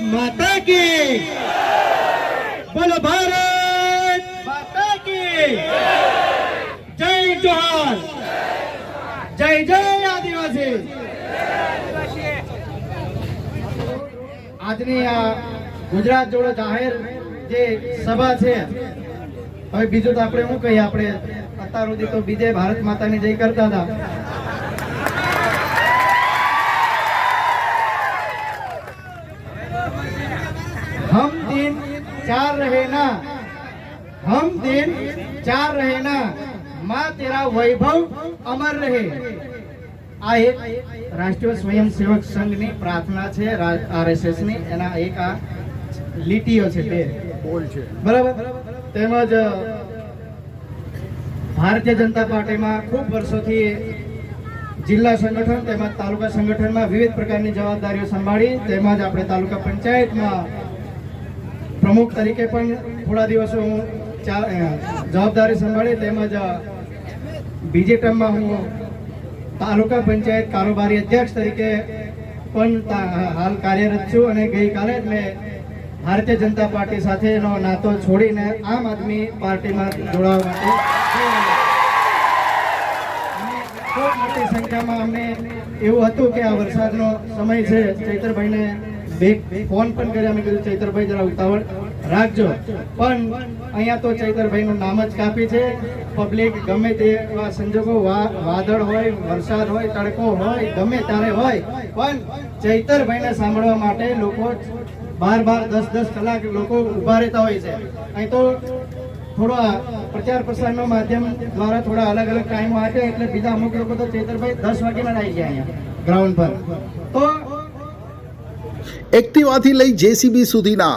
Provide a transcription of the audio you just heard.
માતા કી બોલો ભારત માતા કી જય જોહાર જય જય આદિવાસી આજની આ ગુજરાત જોડો જાહેર જે સભા છે, હવે બીજું તો આપણે શું કહીએ? આપણે અત્યાર સુધી તો બીજે ભારત માતાની જય કરતા હતા. हम दिन चार रहे ना हम दिन चार रहे ना माँ तेरा वैभव अमर રહે આ એક રાષ્ટ્રીય સ્વયંસેવક સંઘની પ્રાર્થના છે આરએસએસ ની એના એક આ લીટીઓ છે બે બરાબર તેમજ ભારતીય જનતા પાર્ટીમાં ખૂબ વર્ષોથી જિલ્લા સંગઠન તેમજ તાલુકા સંગઠનમાં વિવિધ પ્રકારની જવાબદારીઓ સંભાળી તેમજ આપણે તાલુકા પંચાયતમાં પ્રમુખ તરીકે પણ થોડા દિવસો હું જવાબદારી સંભાળી તેમજ બીજી ટર્મમાં હું તાલુકા પંચાયત કારોબારી અધ્યક્ષ તરીકે પણ હાલ કાર્યરત છું અને ગઈકાલે જ મેં ભારતીય જનતા પાર્ટી સાથેનો નાતો છોડીને આમ આદમી પાર્ટીમાં જોડાવા માટે ખૂબ મોટી સંખ્યામાં અમને એવું હતું કે આ વરસાદનો સમય છે. ચૈતરભાઈને બે ફોન પણ કર્યા. મેં કીધું, ચૈતરભાઈ, જરા ઉતાવળ રાખજો પણ અહીંયા તો ચૈતરભાઈનું નામ જ કાપી છે. પબ્લિક ગમે તેવા સંજોગો વાદળ હોય, વરસાદ હોય, તડકો હોય, ગમે ત્યારે હોય, પણ ચૈતરભાઈને સાંભળવા માટે લોકો બાર બાર, દસ દસ કલાક લોકો ઊભા રહેતા હોય છે. અહીં તો થોડો પ્રચાર પ્રસારનો માધ્યમ દ્વારા થોડા અલગ અલગ ટાઈમો આપે એટલે બીજા અમુક લોકો તો ચેતરભાઈ દસ વાગ્યાના આવી ગયા અહીંયા ગ્રાઉન્ડ પર. તો એક્ટિવાથી લઈ જેસીબી સુધીના